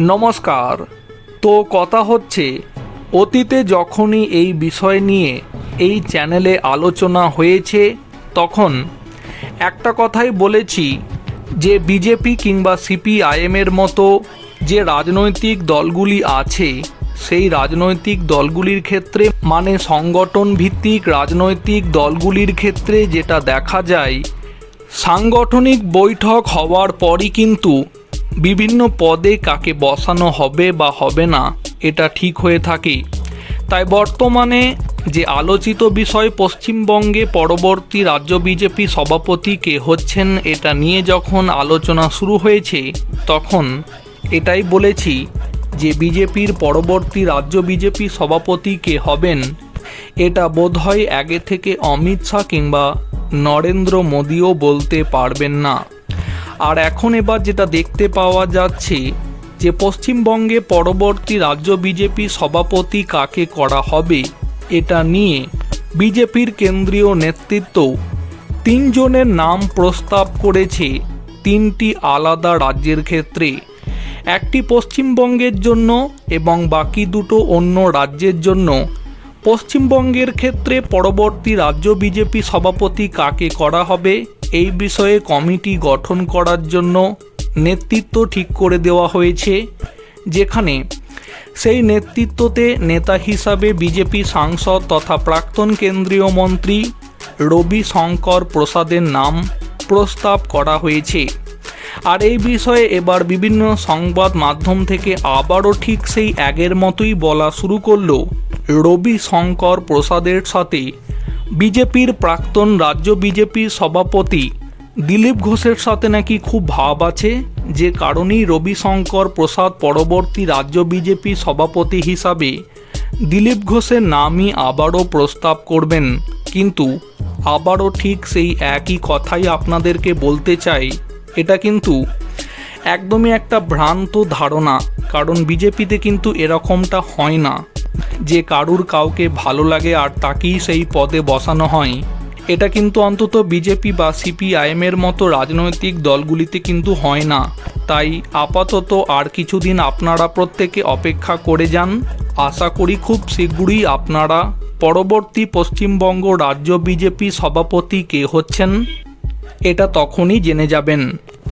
নমস্কার। তো কথা হচ্ছে, অতীতে যখনই এই বিষয় নিয়ে এই চ্যানেলে আলোচনা হয়েছে, তখন একটা কথাই বলেছি যে বিজেপি কিংবা সিপিআইএমের মতো যে রাজনৈতিক দলগুলি আছে, সেই রাজনৈতিক দলগুলির ক্ষেত্রে মানে সংগঠন ভিত্তিক রাজনৈতিক দলগুলির ক্ষেত্রে যেটা দেখা যায়, সাংগঠনিক বৈঠক হওয়ার পরই কিন্তু বিভিন্ন পদে কাকে বসানো হবে বা হবে না, এটা ঠিক হয়ে থাকে। তাই বর্তমানে যে আলোচিত বিষয় পশ্চিমবঙ্গে পরবর্তী রাজ্য বিজেপি সভাপতি কে হচ্ছেন, এটা নিয়ে যখন আলোচনা শুরু হয়েছে, তখন এটাই বলেছি যে বিজেপির পরবর্তী রাজ্য বিজেপি সভাপতি কে হবেন, এটা বোধহয় আগে থেকে অমিত শাহ কিংবা নরেন্দ্র মোদিও বলতে পারবেন না। আর এখন এবার যেটা দেখতে পাওয়া যাচ্ছে, যে পশ্চিমবঙ্গে পরবর্তী রাজ্য বিজেপি সভাপতি কাকে করা হবে, এটা নিয়ে বিজেপির কেন্দ্রীয় নেতৃত্ব তিনজনের নাম প্রস্তাব করেছে তিনটি আলাদা রাজ্যের ক্ষেত্রে। একটি পশ্চিমবঙ্গের জন্য এবং বাকি দুটো অন্য রাজ্যের জন্য। পশ্চিমবঙ্গের ক্ষেত্রে পরবর্তী রাজ্য বিজেপি সভাপতি কাকে করা হবে? এই বিষয়ে কমিটি গঠন করার জন্য নেতৃত্ব ঠিক করে দেওয়া হয়েছে, যেখানে সেই নেতৃত্বতে নেতা হিসাবে বিজেপি সাংসদ তথা প্রাক্তন কেন্দ্রীয় মন্ত্রী রবি শঙ্কর প্রসাদের নাম প্রস্তাব করা হয়েছে। আর এই বিষয়ে এবার বিভিন্ন সংবাদ মাধ্যম থেকে আবারও ঠিক সেই আগের মতোই বলা শুরু করল রবি শঙ্কর প্রসাদের সাথে বিজেপির প্রাক্তন রাজ্য বিজেপির সভাপতি দিলীপ ঘোষের সাথে নাকি খুব ভাব আছে? যে কারণেই রবিশঙ্কর প্রসাদ পরবর্তী রাজ্য বিজেপি সভাপতি হিসাবে দিলীপ ঘোষের নামই আবারও প্রস্তাব করবেন। কিন্তু আবারও ঠিক সেই একই কথাই আপনাদেরকে বলতে চাই। এটা কিন্তু একদমই একটা ভ্রান্ত ধারণা, কারণ বিজেপিতে কিন্তু এরকমটা হয় না। যে কারুর কাউকে ভালো লাগে আর তাকেই সেই পদে বসানো হয়। এটা কিন্তু অন্তত বিজেপি বা সিপিআইএমের মতো রাজনৈতিক দলগুলিতে কিন্তু হয় না। তাই আপাতত আর কিছুদিন আপনারা প্রত্যেকে অপেক্ষা করে যান। আশা করি খুব শীঘ্রই আপনারা পরবর্তী পশ্চিমবঙ্গ রাজ্য বিজেপি সভাপতি কে হচ্ছেন, এটা তখনই জেনে যাবেন।